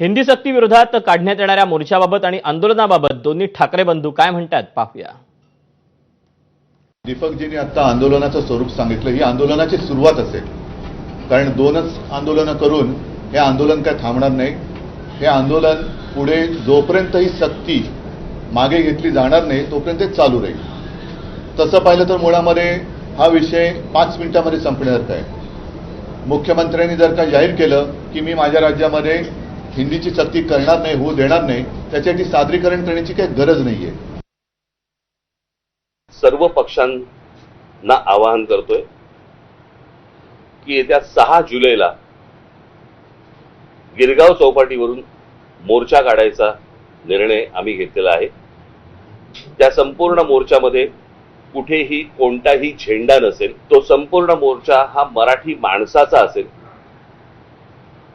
हिंदी सक्ती विरोधात काढण्यात येणाऱ्या मोर्चाबाबत आणि आंदोलनाबाबत दोन्ही ठाकरे बंधू काय म्हणतात पाहूया. दीपकजींनी आता आंदोलनाचं स्वरूप सांगितलं. ही आंदोलनाची सुरुवात असेल. कारण दोनच आंदोलनं करून हे आंदोलन काय थांबणार नाही. हे आंदोलन पुढे जोपर्यंत ही सक्ती मागे घेतली जाणार नाही तोपर्यंत ते चालू राहील. तसं पाहिलं तर मुळामध्ये हा विषय पाच मिनिटामध्ये संपण्यासारखा आहे. मुख्यमंत्र्यांनी जर का जाहीर केलं की मी माझ्या राज्यामध्ये हिंदीची सक्ती करणार नाही होऊ देणार नाही त्याच्यासाठी सादरीकरण करण्याची काही गरज नाहीये. सर्व पक्षांना आवाहन करतोय की येत्या सहा जुलैला गिरगाव चौपाटीवरून मोर्चा काढायचा निर्णय आम्ही घेतलेला आहे. त्या संपूर्ण मोर्चामध्ये कुठेही कोणताही झेंडा नसेल तो संपूर्ण मोर्चा हा मराठी माणसाचा असेल.